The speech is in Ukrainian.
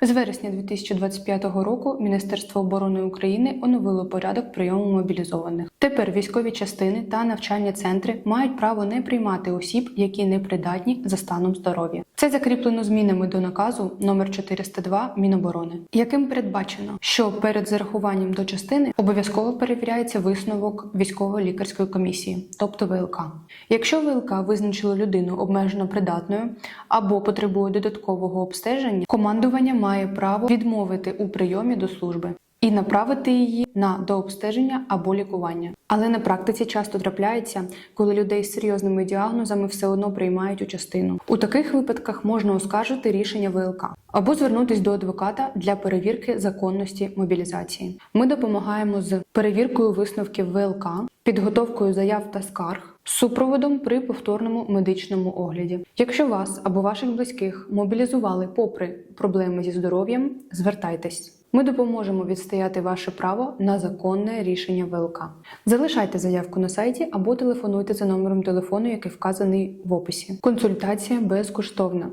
З вересня 2025 року Міністерство оборони України оновило порядок прийому мобілізованих. Тепер військові частини та навчальні центри мають право не приймати осіб, які не придатні за станом здоров'я. Це закріплено змінами до наказу номер 402 Міноборони, яким передбачено, що перед зарахуванням до частини обов'язково перевіряється висновок військово-лікарської комісії, тобто ВЛК. Якщо ВЛК визначило людину обмежено придатною або потребує додаткового обстеження, командування має право відмовити у прийомі до служби і направити її на дообстеження або лікування. Але на практиці часто трапляється, коли людей з серйозними діагнозами все одно приймають у частину. У таких випадках можна оскаржити рішення ВЛК або звернутись до адвоката для перевірки законності мобілізації. Ми допомагаємо з перевіркою висновків ВЛК, підготовкою заяв та скарг. Супроводом при повторному медичному огляді. Якщо вас або ваших близьких мобілізували попри проблеми зі здоров'ям, звертайтесь. Ми допоможемо відстояти ваше право на законне рішення ВЛК. Залишайте заявку на сайті або телефонуйте за номером телефону, який вказаний в описі. Консультація безкоштовна.